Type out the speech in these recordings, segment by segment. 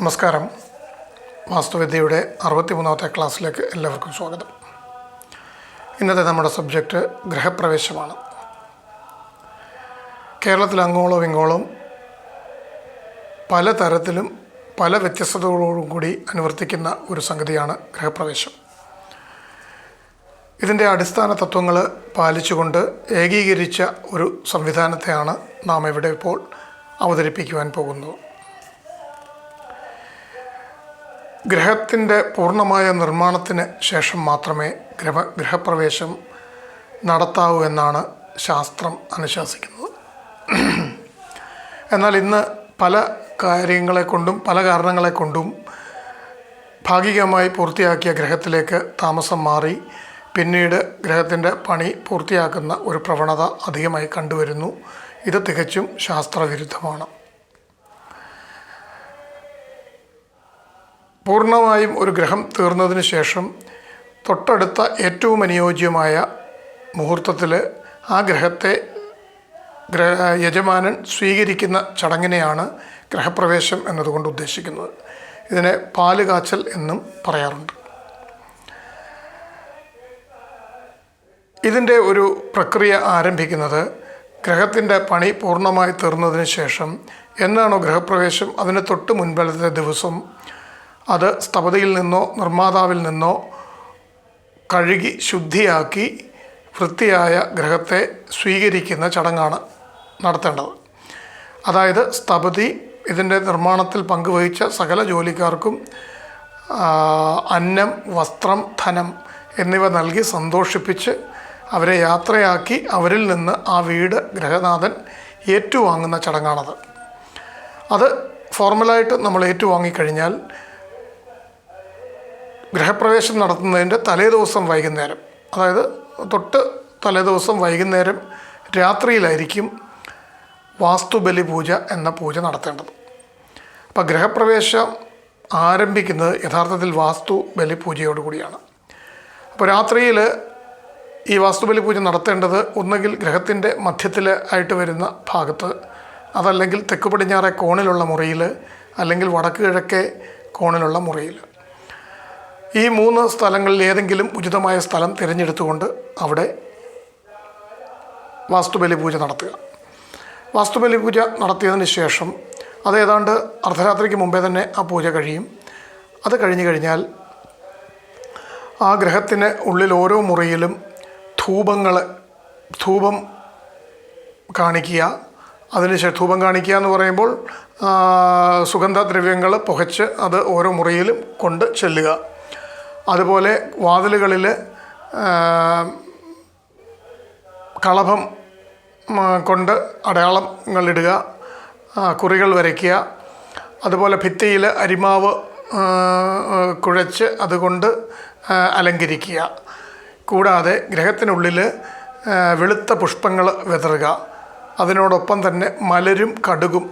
നമസ്കാരം. വാസ്തുവിദ്യയുടെ അറുപത്തിമൂന്നാമത്തെ ക്ലാസ്സിലേക്ക് എല്ലാവർക്കും സ്വാഗതം. ഇന്നത്തെ നമ്മുടെ സബ്ജക്റ്റ് ഗ്രഹപ്രവേശമാണ്. കേരളത്തിൽ അങ്ങോളം ഇങ്ങോളം പലതരത്തിലും പല വ്യത്യസ്തതകളോടും കൂടി അനുവർത്തിക്കുന്ന ഒരു സംഗതിയാണ് ഗ്രഹപ്രവേശം. ഇതിന്റെ അടിസ്ഥാന തത്വങ്ങൾ പാലിച്ചുകൊണ്ട് ഏകീകരിച്ച ഒരു സംവിധാനത്തെയാണ് നാം ഇവിടെ ഇപ്പോൾ അവതരിപ്പിക്കുവാൻ പോകുന്നത്. ഗ്രഹത്തിന്റെ പൂർണമായ നിർമ്മാണത്തിന് ശേഷം മാത്രമേ ഗ്രഹ ഗ്രഹപ്രവേശം നടത്താവൂ എന്നാണ് ശാസ്ത്രം അനുശാസിക്കുന്നത്. എന്നാൽ ഇന്ന് പല കാര്യങ്ങളെ കൊണ്ടും പല കാരണങ്ങളെ കൊണ്ടും ഭാഗികമായി പൂർത്തിയാക്കിയ ഗ്രഹത്തിലേക്ക് താമസം മാറി പിന്നീട് ഗ്രഹത്തിന്റെ പണി പൂർത്തിയാക്കുന്ന ഒരു പ്രവണത അധികമായി കണ്ടുവരുന്നു. ഇത് തികച്ചും ശാസ്ത്രവിരുദ്ധമാണ്. പൂർണമായും ഒരു ഗ്രഹം തീർന്നതിന് ശേഷം തൊട്ടടുത്ത ഏറ്റവും അനുയോജ്യമായ മുഹൂർത്തത്തിൽ ആ ഗ്രഹത്തെ ഗ്രഹ യജമാനൻ സ്വീകരിക്കുന്ന ചടങ്ങിനെയാണ് ഗ്രഹപ്രവേശം എന്നതുകൊണ്ട് ഉദ്ദേശിക്കുന്നത്. ഇതിനെ പാൽ കാച്ചൽ എന്നും പറയാറുണ്ട്. ഇതിന്റെ ഒരു പ്രക്രിയ ആരംഭിക്കുന്നത് ഗ്രഹത്തിന്റെ പണി പൂർണമായി തീർന്നതിന് ശേഷം എന്നാണോ ഗ്രഹപ്രവേശം? അതിന് തൊട്ട് മുൻപലത്തെ ദിവസം അത് സ്ഥപതിയിൽ നിന്നോ നിർമ്മാതാവിൽ നിന്നോ കഴുകി ശുദ്ധിയാക്കി വൃത്തിയായ ഗ്രഹത്തെ സ്വീകരിക്കുന്ന ചടങ്ങാണ് നടത്തേണ്ടത്. അതായത് സ്ഥപതി ഇതിന്റെ നിർമ്മാണത്തിൽ പങ്കുവഹിച്ച സകല ജോലിക്കാർക്കും അന്നം വസ്ത്രം ധനം എന്നിവ നൽകി സന്തോഷിപ്പിച്ച് അവരെ യാത്രയാക്കി അവരിൽ നിന്ന് ആ വീട് ഗ്രഹനാഥൻ ഏറ്റുവാങ്ങുന്ന ചടങ്ങാണത്. അത് ഫോർമലായിട്ട് നമ്മൾ ഏറ്റുവാങ്ങിക്കഴിഞ്ഞാൽ ഗ്രഹപ്രവേശം നടത്തുന്നതിന്റെ തലേദിവസം വൈകുന്നേരം. അതായത് തൊട്ട് തലേ ദിവസം വൈകുന്നേരം രാത്രിയിലായിരിക്കും വാസ്തുബലി പൂജ എന്ന പൂജ നടത്തേണ്ടത്. അപ്പോൾ ഗ്രഹപ്രവേശം ആരംഭിക്കുന്നത് യഥാർത്ഥത്തിൽ വാസ്തു ബലി പൂജയോടുകൂടിയാണ് അപ്പോൾ രാത്രിയിൽ ഈ വാസ്തുബലി പൂജ നടത്തേണ്ടത് ഒന്നുകിൽ ഗ്രഹത്തിന്റെ മധ്യത്തിൽ ആയിട്ട് വരുന്ന ഭാഗത്ത് അതല്ലെങ്കിൽ തെക്ക് പടിഞ്ഞാറെ കോണിലുള്ള മുറിയിൽ അല്ലെങ്കിൽ വടക്ക് കിഴക്കേ കോണിലുള്ള മുറിയിൽ ഈ മൂന്ന് സ്ഥലങ്ങളിൽ ഏതെങ്കിലും ഉചിതമായ സ്ഥലം തിരഞ്ഞെടുത്തുകൊണ്ട് അവിടെ വാസ്തുബലി പൂജ നടത്തുക. വാസ്തുബലി പൂജ നടത്തിയതിന് ശേഷം അത് ഏതാണ്ട് അർദ്ധരാത്രിക്ക് മുമ്പേ തന്നെ ആ പൂജ കഴിയും. അത് കഴിഞ്ഞു കഴിഞ്ഞാൽ ആ ഗ്രഹത്തിന് ഉള്ളിൽ ഓരോ മുറിയിലും ധൂപങ്ങൾ ധൂപം കാണിക്കുക. അതിനുശേഷം ധൂപം കാണിക്കുക എന്ന് പറയുമ്പോൾ സുഗന്ധദ്രവ്യങ്ങൾ പുകച്ച് അത് ഓരോ മുറിയിലും കൊണ്ട് ചെല്ലുക. അതുപോലെ വാതിലുകളിൽ കളഭം കൊണ്ട് അടയാളങ്ങളിടുക കുറികൾ വരയ്ക്കുക. അതുപോലെ ഭിത്തിയിൽ അരിമാവ് കുഴച്ച് അതുകൊണ്ട് അലങ്കരിക്കുക. കൂടാതെ ഗ്രഹത്തിനുള്ളിൽ വെളുത്ത പുഷ്പങ്ങൾ വിതറുക. അതിനോടൊപ്പം തന്നെ മലരും കടുകും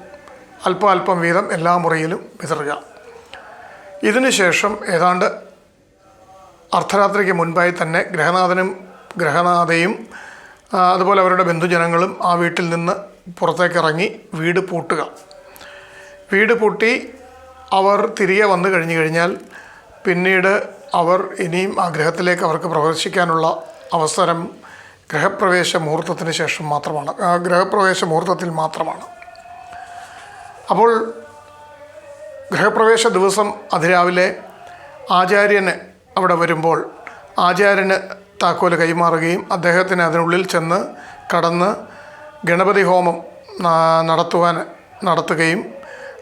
അല്പം അല്പം വീതം എല്ലാ മുറിയിലും വിതറുക. ഇതിനുശേഷം ഏതാണ്ട് അർദ്ധരാത്രിക്ക് മുൻപായി തന്നെ ഗ്രഹനാഥനും ഗ്രഹനാഥയും അതുപോലെ അവരുടെ ബന്ധുജനങ്ങളും ആ വീട്ടിൽ നിന്ന് പുറത്തേക്കിറങ്ങി വീട് പൂട്ടുക. വീട് പൂട്ടി അവർ തിരികെ വന്നു കഴിഞ്ഞു കഴിഞ്ഞാൽ പിന്നീട് അവർ ഇനിയും ആ ഗ്രഹത്തിലേക്ക് അവർക്ക് പ്രവേശിക്കാനുള്ള അവസരം ഗ്രഹപ്രവേശ മുഹൂർത്തത്തിന് ശേഷം മാത്രമാണ്. ഗ്രഹപ്രവേശ മുഹൂർത്തത്തിൽ മാത്രമാണ്. അപ്പോൾ ഗ്രഹപ്രവേശ ദിവസം അതിരാവിലെ ആചാര്യന് അവിടെ വരുമ്പോൾ ആചാര്യന് താക്കോൽ കൈമാറുകയും അദ്ദേഹത്തിന് അതിനുള്ളിൽ ചെന്ന് കടന്ന് ഗണപതി ഹോമം നടത്തുവാൻ നടത്തുകയും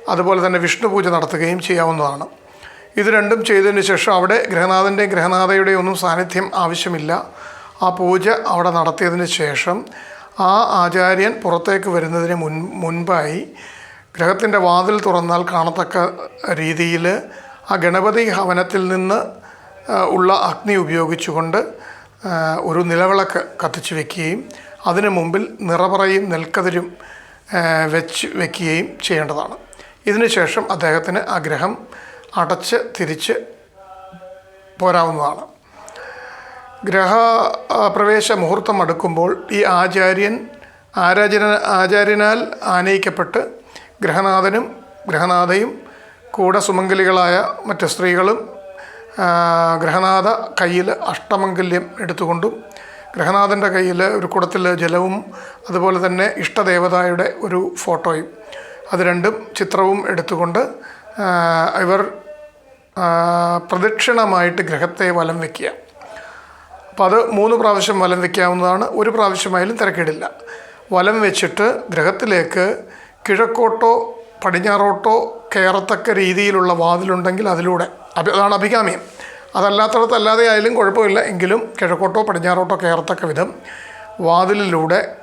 അതുപോലെ തന്നെ വിഷ്ണു പൂജ നടത്തുകയും ചെയ്യാവുന്നതാണ്. ഇത് രണ്ടും ചെയ്തതിന് ശേഷം അവിടെ ഗ്രഹനാഥന്റെയും ഗ്രഹനാഥയുടെയും ഒന്നും സാന്നിധ്യം ആവശ്യമില്ല. ആ പൂജ അവിടെ നടത്തിയതിന് ശേഷം ആ ആചാര്യൻ പുറത്തേക്ക് വരുന്നതിന് മുൻ മുൻപായി ഗ്രഹത്തിന്റെ വാതിൽ തുറന്നാൽ കാണത്തക്ക രീതിയിൽ ആ ഗണപതി ഭവനത്തിൽ നിന്ന് ഉള്ള അഗ്നി ഉപയോഗിച്ചുകൊണ്ട് ഒരു നിലവിളക്ക് കത്തിച്ച് വെക്കുകയും അതിനു മുമ്പിൽ നിറപറയും നെൽക്കതിരും വെച്ച് വെക്കുകയും ചെയ്യേണ്ടതാണ്. ഇതിനുശേഷം അദ്ദേഹത്തിന് ആ ഗ്രഹം അടച്ച് തിരിച്ച് പോരാവുന്നതാണ്. ഗ്രഹ പ്രവേശ മുഹൂർത്തം അടുക്കുമ്പോൾ ഈ ആചാര്യൻ ആരാചന ആചാര്യനാൽ ആനയിക്കപ്പെട്ട് ഗ്രഹനാഥനും ഗ്രഹനാഥയും കൂടെ സുമംഗലികളായ മറ്റ് സ്ത്രീകളും ഗൃഹനാഥ കയ്യിൽ അഷ്ടമംഗല്യം എടുത്തുകൊണ്ടും ഗൃഹനാഥന്റെ കയ്യിൽ ഒരു കുടത്തിൽ ജലവും അതുപോലെ തന്നെ ഇഷ്ടദേവതായുടെ ഒരു ഫോട്ടോയും അത് രണ്ടും ചിത്രവും എടുത്തുകൊണ്ട് ഇവർ പ്രദക്ഷിണമായിട്ട് ഗ്രഹത്തെ വലം വയ്ക്കുക അപ്പോൾ അത് മൂന്ന് പ്രാവശ്യം വലം വയ്ക്കാവുന്നതാണ് ഒരു പ്രാവശ്യമായാലും തിരക്കേടില്ല. വലം വെച്ചിട്ട് ഗ്രഹത്തിലേക്ക് കിഴക്കോട്ടോ പടിഞ്ഞാറോട്ടോ കയറത്തക്ക രീതിയിലുള്ള വാതിലുണ്ടെങ്കിൽ അതിലൂടെ. അഭി അതാണ് അഭികാമ്യം. അതല്ലാത്തടത്ത് അല്ലാതെ ആയാലും കുഴപ്പമില്ല. എങ്കിലും കിഴക്കോട്ടോ പടിഞ്ഞാറോട്ടോ കയറത്തക്ക വിധം വാതിലിലൂടെ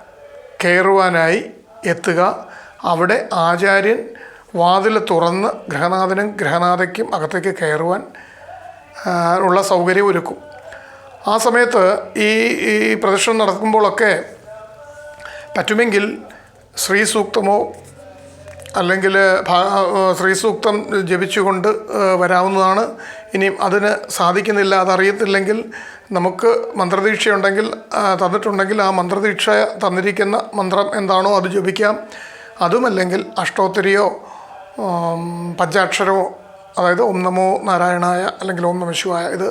കയറുവാനായി എത്തുക. അവിടെ ആചാര്യൻ വാതിൽ തുറന്ന് ഗ്രഹനാഥനും ഗ്രഹനാഥയ്ക്കും അകത്തേക്ക് കയറുവാൻ ഉള്ള സൗകര്യം ഒരുക്കും. ആ സമയത്ത് ഈ ഈ പ്രദക്ഷിണം നടക്കുമ്പോഴൊക്കെ പറ്റുമെങ്കിൽ ശ്രീ സൂക്തമോ അല്ലെങ്കിൽ ശ്രീ സൂക്തം ജപിച്ചുകൊണ്ട് വരാവുന്നതാണ്. ഇനിയും അതിന് സാധിക്കുന്നില്ല അതറിയത്തില്ലെങ്കിൽ നമുക്ക് മന്ത്രദീക്ഷയുണ്ടെങ്കിൽ തന്നിട്ടുണ്ടെങ്കിൽ ആ മന്ത്രദീക്ഷ തന്നിരിക്കുന്ന മന്ത്രം എന്താണോ അത് ജപിക്കാം. അതുമല്ലെങ്കിൽ അഷ്ടോത്തരിയോ പഞ്ചാക്ഷരമോ അതായത് ഓം നമോ നാരായണായ അല്ലെങ്കിൽ ഓം നമശിവായ ഇത്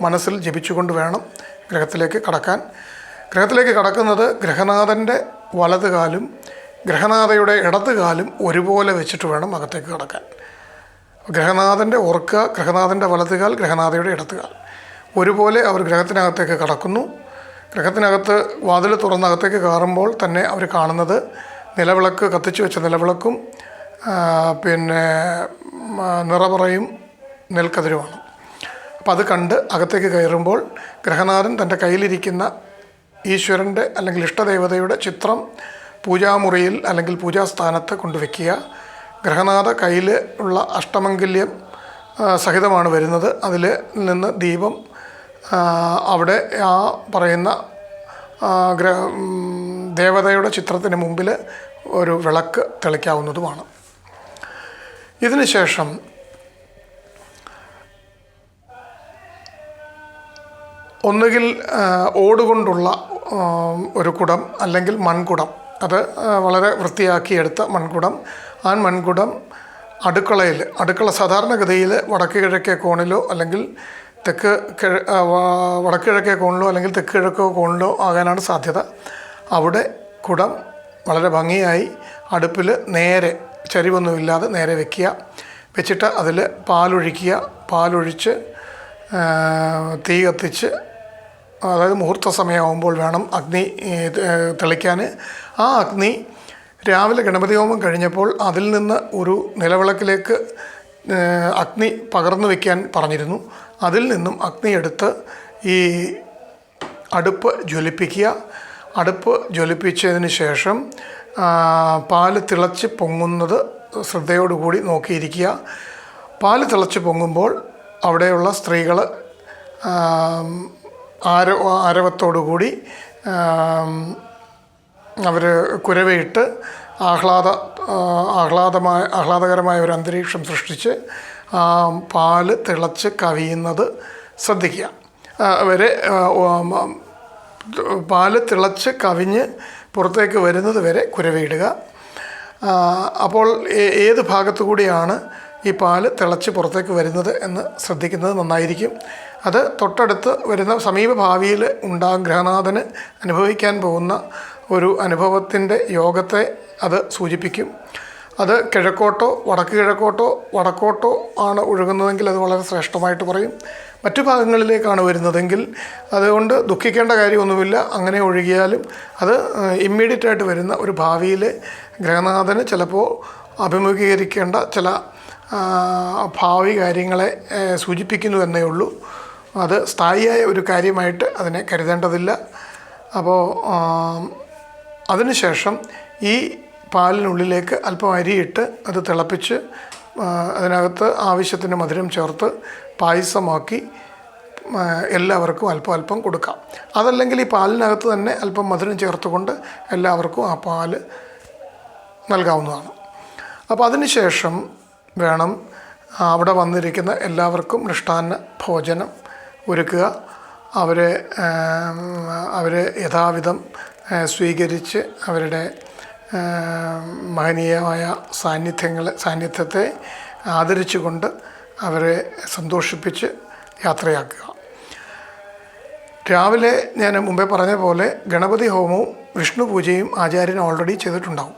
മനസ്സിൽ ജപിച്ചുകൊണ്ട് വേണം ഗ്രഹത്തിലേക്ക് കടക്കാൻ. ഗ്രഹത്തിലേക്ക് കടക്കുന്നത് ഗ്രഹനാഥന്റെ വലത് കാലും ഗ്രഹനാഥയുടെ ഇടത് കാലും ഒരുപോലെ വെച്ചിട്ട് വേണം അകത്തേക്ക് കടക്കാൻ. ഗ്രഹനാഥന്റെ ഉറക്ക ഗ്രഹനാഥന്റെ വലതുകാൽ ഗ്രഹനാഥയുടെ ഇടത്തുകാൽ ഒരുപോലെ അവർ ഗ്രഹത്തിനകത്തേക്ക് കടക്കുന്നു. ഗ്രഹത്തിനകത്ത് വാതിൽ തുറന്നകത്തേക്ക് കയറുമ്പോൾ തന്നെ അവർ കാണുന്നത് നിലവിളക്ക് കത്തിച്ചു വെച്ച നിലവിളക്കും പിന്നെ നിറപറയും നെൽക്കതിരുമാണ്. അപ്പോൾ അത് കണ്ട് അകത്തേക്ക് കയറുമ്പോൾ ഗ്രഹനാഥൻ തന്റെ കയ്യിലിരിക്കുന്ന ഈശ്വരന്റെ അല്ലെങ്കിൽ ഇഷ്ടദേവതയുടെ ചിത്രം പൂജാമുറിയിൽ അല്ലെങ്കിൽ പൂജാസ്ഥാനത്ത് കൊണ്ടുവയ്ക്കുക. ഗ്രഹനാഥ കയ്യിൽ ഉള്ള അഷ്ടമംഗല്യം സഹിതമാണ് വരുന്നത്. അതിൽ നിന്ന് ദീപം അവിടെ ആ പറയുന്ന ഗ്രഹ ദേവതയുടെ ചിത്രത്തിന് മുമ്പിൽ ഒരു വിളക്ക് തെളിക്കാവുന്നതുമാണ്. ഇതിനുശേഷം ഒന്നുകിൽ ഓടുകൊണ്ടുള്ള ഒരു കുടം അല്ലെങ്കിൽ മൺകുടം അത് വളരെ വൃത്തിയാക്കിയെടുത്ത മൺകുടം. ആ മൺകുടം അടുക്കളയിൽ അടുക്കള സാധാരണഗതിയിൽ വടക്ക് കിഴക്കേ കോണിലോ അല്ലെങ്കിൽ തെക്ക് കിഴ വടക്ക് കിഴക്കേ കോണിലോ അല്ലെങ്കിൽ തെക്ക് കിഴക്കോ കോണിലോ ആകാനാണ് സാധ്യത. അവിടെ കുടം വളരെ ഭംഗിയായി അടുപ്പിൽ നേരെ ചരിവൊന്നുമില്ലാതെ നേരെ വെക്കുക. വെച്ചിട്ട് അതിൽ പാലൊഴിക്കുക. പാലൊഴിച്ച് തീ കത്തിച്ച് അതായത് മുഹൂർത്ത സമയമാകുമ്പോൾ വേണം അഗ്നി തെളിക്കാൻ ആ അഗ്നി രാവിലെ ഗണപതി ഹോമം കഴിഞ്ഞപ്പോൾ അതിൽ നിന്ന് ഒരു നിലവിളക്കിലേക്ക് അഗ്നി പകർന്നു വയ്ക്കാൻ പറഞ്ഞിരുന്നു. അതിൽ നിന്നും അഗ്നി എടുത്ത് ഈ അടുപ്പ് ജ്വലിപ്പിക്കുക. അടുപ്പ് ജ്വലിപ്പിച്ചതിന് ശേഷം പാൽ തിളച്ച് പൊങ്ങുന്നത് ശ്രദ്ധയോടുകൂടി നോക്കിയിരിക്കുക. പാൽ തിളച്ച് പൊങ്ങുമ്പോൾ അവിടെയുള്ള സ്ത്രീകൾ ആര ആരവത്തോടുകൂടി അവർ കുരവയിട്ട് ആഹ്ലാദ ആഹ്ലാദമായ ആഹ്ലാദകരമായ ഒരു അന്തരീക്ഷം സൃഷ്ടിച്ച് പാൽ തിളച്ച് കവിയുന്നത് ശ്രദ്ധിക്കുക. വരെ പാൽ തിളച്ച് കവിഞ്ഞ് പുറത്തേക്ക് വരുന്നത് വരെ കുരവയിടുക. അപ്പോൾ ഏത് ഭാഗത്തു കൂടിയാണ് ഈ പാൽ തിളച്ച് പുറത്തേക്ക് വരുന്നത് എന്ന് ശ്രദ്ധിക്കുന്നത് നന്നായിരിക്കും. അത് തൊട്ടടുത്ത് വരുന്ന സമീപ ഭാവിയിൽ ഉണ്ടാകും ഗ്രഹനാഥന് അനുഭവിക്കാൻ പോകുന്ന ഒരു അനുഭവത്തിന്റെ യോഗത്തെ അത് സൂചിപ്പിക്കും. അത് കിഴക്കോട്ടോ വടക്ക് കിഴക്കോട്ടോ വടക്കോട്ടോ ആണ് ഒഴുകുന്നതെങ്കിൽ അത് വളരെ ശ്രേഷ്ഠമായിട്ട് പറയും. മറ്റു ഭാഗങ്ങളിലേക്കാണ് വരുന്നതെങ്കിൽ അതുകൊണ്ട് ദുഃഖിക്കേണ്ട കാര്യമൊന്നുമില്ല. അങ്ങനെ ഒഴുകിയാലും അത് ഇമ്മീഡിയറ്റ് ആയിട്ട് വരുന്ന ഒരു ഭാവിയിലെ ഗ്രഹനാഥന് ചിലപ്പോൾ അഭിമുഖീകരിക്കേണ്ട ചില ഭാവി കാര്യങ്ങളെ സൂചിപ്പിക്കുന്നു എന്നേ ഉള്ളൂ. അത് സ്ഥായിയായ ഒരു കാര്യമായിട്ട് അതിനെ കരുതേണ്ടതില്ല. അപ്പോൾ അതിനുശേഷം ഈ പാലിനുള്ളിലേക്ക് അല്പം അരിയിട്ട് അത് തിളപ്പിച്ച് അതിനകത്ത് ആവശ്യത്തിന് മധുരം ചേർത്ത് പായസമാക്കി എല്ലാവർക്കും അല്പം അല്പം കൊടുക്കാം. അതല്ലെങ്കിൽ ഈ പാലിനകത്ത് തന്നെ അല്പം മധുരം ചേർത്തുകൊണ്ട് എല്ലാവർക്കും ആ പാൽ നൽകാവുന്നതാണ്. അപ്പോൾ അതിനുശേഷം വേണം അവിടെ വന്നിരിക്കുന്ന എല്ലാവർക്കും മൃഷ്ടാന്ന ഭോജനം ഒരുക്കുക. അവരെ അവരെ യഥാവിധം സ്വീകരിച്ച് അവരുടെ മഹനീയമായ സാന്നിധ്യങ്ങൾ സാന്നിധ്യത്തെ ആദരിച്ചുകൊണ്ട് അവരെ സന്തോഷിപ്പിച്ച് യാത്രയാക്കുക. രാവിലെ ഞാൻ മുമ്പേ പറഞ്ഞ പോലെ ഗണപതി ഹോമവും വിഷ്ണു പൂജയും ആചാര്യൻ ഓൾറെഡി ചെയ്തിട്ടുണ്ടാവും.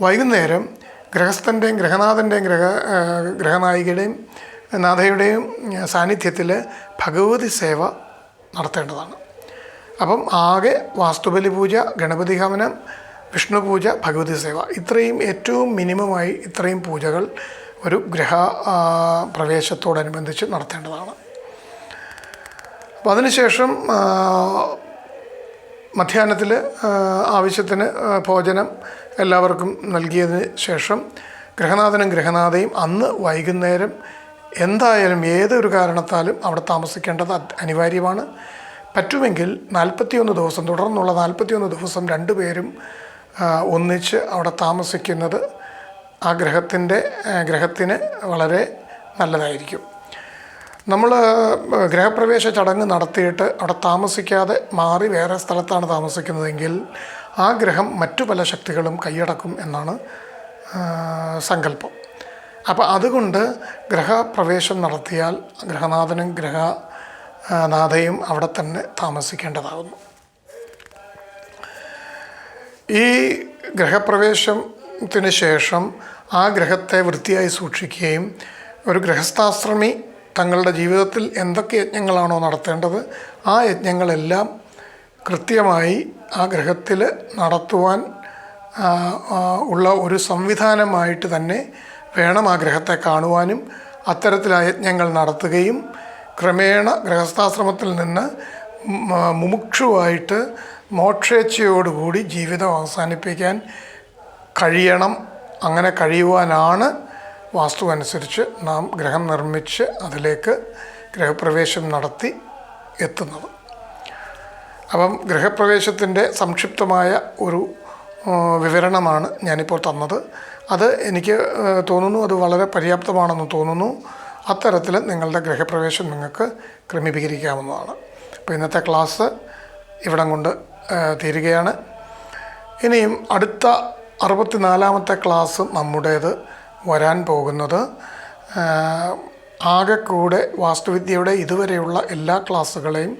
വൈകുന്നേരം ഗൃഹസ്ഥന്റെയും ഗൃഹനാഥന്റെയും ഗ്രഹ ആ, ഗൃഹനായികയുടെയും നാഥയുടെയും സാന്നിധ്യത്തിൽ ഭഗവതി സേവ നടത്തേണ്ടതാണ്. അപ്പം ആകെ വാസ്തുബലി പൂജ ഗണപതി ഹവനം വിഷ്ണു പൂജ ഭഗവതി സേവ. ഇത്രയും ഏറ്റവും മിനിമമായി ഇത്രയും പൂജകൾ ഒരു ഗ്രഹ പ്രവേശത്തോടനുബന്ധിച്ച് നടത്തേണ്ടതാണ്. അപ്പോൾ അതിനുശേഷം മധ്യാഹ്നത്തിൽ ആവശ്യത്തിന് ഭോജനം എല്ലാവർക്കും നൽകിയതിന് ശേഷം ഗൃഹനാഥനും ഗൃഹനാഥയും അന്ന് വൈകുന്നേരം എന്തായാലും ഏതൊരു കാരണത്താലും അവിടെ താമസിക്കേണ്ടത് അനിവാര്യമാണ്. പറ്റുമെങ്കിൽ നാൽപ്പത്തിയൊന്ന് ദിവസം തുടർന്നുള്ള നാൽപ്പത്തിയൊന്ന് ദിവസം രണ്ടുപേരും ഒന്നിച്ച് അവിടെ താമസിക്കുന്നത് ആ ഗ്രഹത്തിന്റെ ഗ്രഹത്തിന് വളരെ നല്ലതായിരിക്കും. നമ്മൾ ഗ്രഹപ്രവേശ ചടങ്ങ് നടത്തിയിട്ട് അവിടെ താമസിക്കാതെ മാറി വേറെ സ്ഥലത്താണ് താമസിക്കുന്നതെങ്കിൽ ആ ഗ്രഹം മറ്റു പല ശക്തികളും കൈയടക്കും എന്നാണ് സങ്കല്പം. അപ്പോൾ അതുകൊണ്ട് ഗ്രഹപ്രവേശം നടത്തിയാൽ ഗ്രഹനാഥനും ഗ്രഹ ആ, നാഥയും അവിടെ തന്നെ താമസിക്കേണ്ടതാകുന്നു ഈ ഗ്രഹപ്രവേശത്തിന് ശേഷം ആ ഗ്രഹത്തെ വൃത്തിയായി സൂക്ഷിക്കുകയും ഒരു ഗ്രഹസ്ഥാശ്രമി തങ്ങളുടെ ജീവിതത്തിൽ എന്തൊക്കെ യജ്ഞങ്ങളാണോ നടത്തേണ്ടത് ആ യജ്ഞങ്ങളെല്ലാം കൃത്യമായി ആ ഗ്രഹത്തിൽ നടത്തുവാൻ ഉള്ള ഒരു സംവിധാനമായിട്ട് തന്നെ വേണം ആ ഗ്രഹത്തെ കാണുവാനും അത്തരത്തിലായ യജ്ഞങ്ങൾ നടത്തുകയും ക്രമേണ ഗൃഹസ്ഥാശ്രമത്തിൽ നിന്ന് മുമുക്ഷുവായിട്ട് മോക്ഷേച്ഛയോടുകൂടി ജീവിതം അവസാനിപ്പിക്കാൻ കഴിയണം. അങ്ങനെ കഴിയുവാനാണ് വാസ്തു അനുസരിച്ച് നാം ഗ്രഹം നിർമ്മിച്ച് അതിലേക്ക് ഗ്രഹപ്രവേശം നടത്തി എത്തുന്നത്. അപ്പം ഗൃഹപ്രവേശത്തിന്റെ സംക്ഷിപ്തമായ ഒരു വിവരണമാണ് ഞാനിപ്പോൾ തന്നത്. അത് എനിക്ക് തോന്നുന്നു അത് വളരെ പര്യാപ്തമാണെന്ന് തോന്നുന്നു. അത്തരത്തിൽ നിങ്ങളുടെ ഗൃഹപ്രവേശം നിങ്ങൾക്ക് ക്രമീകരിക്കാവുന്നതാണ്. അപ്പോൾ ഇന്നത്തെ ക്ലാസ് ഇവിടം കൊണ്ട് തീരുകയാണ്. ഇനിയും അടുത്ത അറുപത്തിനാലാമത്തെ ക്ലാസ് നമ്മുടേത് വരാൻ പോകുന്നത്. ആകെക്കൂടെ വാസ്തുവിദ്യയുടെ ഇതുവരെയുള്ള എല്ലാ ക്ലാസ്സുകളെയും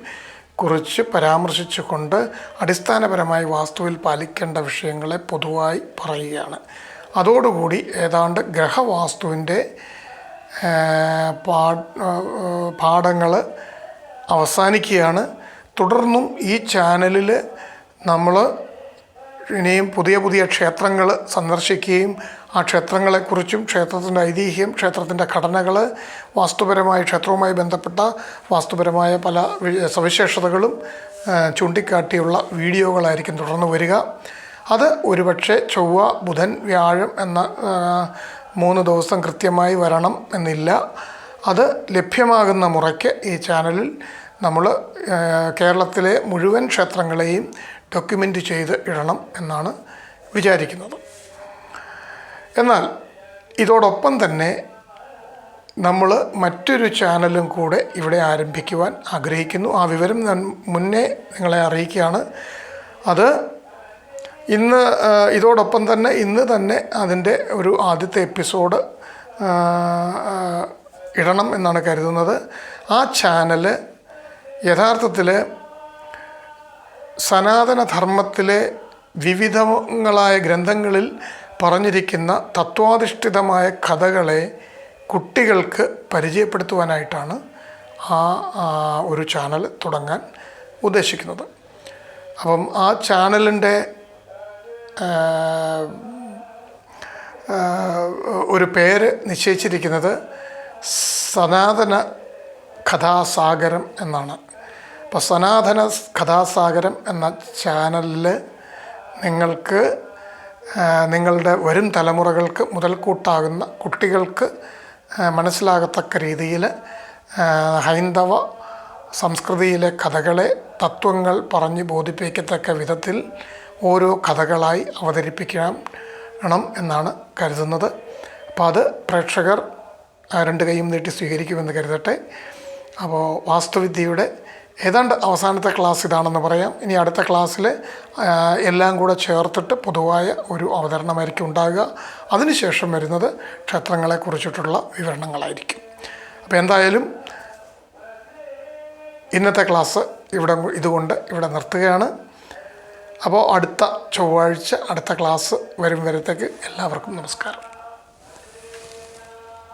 കുറിച്ച് പരാമർശിച്ചുകൊണ്ട് അടിസ്ഥാനപരമായി വാസ്തുവിൽ പാലിക്കേണ്ട വിഷയങ്ങളെ പൊതുവായി പറയുകയാണ്. അതോടുകൂടി ഏതാണ്ട് ഗ്രഹവാസ്തുവിന്റെ പാ പാഠങ്ങൾ അവസാനിക്കുകയാണ്. തുടർന്നും ഈ ചാനലിൽ നമ്മൾ ഇനിയും പുതിയ പുതിയ ക്ഷേത്രങ്ങൾ സന്ദർശിക്കുകയും ആ ക്ഷേത്രങ്ങളെക്കുറിച്ചും ക്ഷേത്രത്തിന്റെ ഐതിഹ്യം ക്ഷേത്രത്തിന്റെ ഘടനകൾ വാസ്തുപരമായ ക്ഷേത്രവുമായി ബന്ധപ്പെട്ട വാസ്തുപരമായ പല സവിശേഷതകളും ചൂണ്ടിക്കാട്ടിയുള്ള വീഡിയോകളായിരിക്കും തുടർന്ന് വരിക. അത് ഒരുപക്ഷെ ചൊവ്വ ബുധൻ വ്യാഴം എന്ന മൂന്ന് ദിവസം കൃത്യമായി വരണം എന്നില്ല. അത് ലഭ്യമാകുന്ന മുറയ്ക്ക് ഈ ചാനലിൽ നമ്മൾ കേരളത്തിലെ മുഴുവൻ ക്ഷേത്രങ്ങളെയും ഡോക്യുമെന്റ് ചെയ്ത് ഇടണം എന്നാണ് വിചാരിക്കുന്നത്. എന്നാൽ ഇതോടൊപ്പം തന്നെ നമ്മൾ മറ്റൊരു ചാനലും കൂടെ ഇവിടെ ആരംഭിക്കുവാൻ ആഗ്രഹിക്കുന്നു. ആ വിവരം ഞാൻ മുന്നേ നിങ്ങളെ അറിയിക്കുകയാണ്. അത് ഇന്ന് ഇതോടൊപ്പം തന്നെ ഇന്ന് തന്നെ അതിന്റെ ഒരു ആദ്യത്തെ എപ്പിസോഡ് ഇടണം എന്നാണ് കരുതുന്നത്. ആ ചാനൽ യഥാർത്ഥത്തിൽ സനാതനധർമ്മത്തിലെ വിവിധങ്ങളായ ഗ്രന്ഥങ്ങളിൽ പറഞ്ഞിരിക്കുന്ന തത്വാധിഷ്ഠിതമായ കഥകളെ കുട്ടികൾക്ക് പരിചയപ്പെടുത്തുവാനായിട്ടാണ് ആ, ഒരു ചാനൽ തുടങ്ങാൻ ഉദ്ദേശിക്കുന്നത്. അപ്പം ആ ചാനലിന്റെ ഒരു പേര് നിശ്ചയിച്ചിരിക്കുന്നത് സനാതന കഥാസാഗരം എന്നാണ്. അപ്പോൾ സനാതന കഥാസാഗരം എന്ന ചാനലിൽ നിങ്ങൾക്ക് നിങ്ങളുടെ വരും തലമുറകൾക്ക് മുതൽക്കൂട്ടാകുന്ന കുട്ടികൾക്ക് മനസ്സിലാകത്തക്ക രീതിയിൽ ഹൈന്ദവ സംസ്കൃതിയിലെ കഥകളെ തത്വങ്ങൾ പറഞ്ഞ് ബോധിപ്പിക്കത്തക്ക വിധത്തിൽ ഓരോ കഥകളായി അവതരിപ്പിക്കണം എന്നാണ് കരുതുന്നത്. അപ്പോൾ അത് പ്രേക്ഷകർ രണ്ട് കൈയും നീട്ടി സ്വീകരിക്കുമെന്ന് കരുതട്ടെ. അപ്പോൾ വാസ്തുവിദ്യയുടെ ഏതാണ്ട് അവസാനത്തെ ക്ലാസ് ഇതാണെന്ന് പറയാം. ഇനി അടുത്ത ക്ലാസ്സിൽ എല്ലാം കൂടെ ചേർത്തിട്ട് പൊതുവായ ഒരു അവതരണമായിരിക്കും ഉണ്ടാകുക. അതിനുശേഷം വരുന്നത് ക്ഷേത്രങ്ങളെ കുറിച്ചിട്ടുള്ള വിവരണങ്ങളായിരിക്കും. അപ്പോൾ എന്തായാലും ഇന്നത്തെ ക്ലാസ് ഇവിടെ ഇതുകൊണ്ട് ഇവിടെ നിർത്തുകയാണ്. അപ്പോൾ അടുത്ത ചൊവ്വാഴ്ച അടുത്ത ക്ലാസ് വരും വരത്തേക്ക് എല്ലാവർക്കും നമസ്കാരം.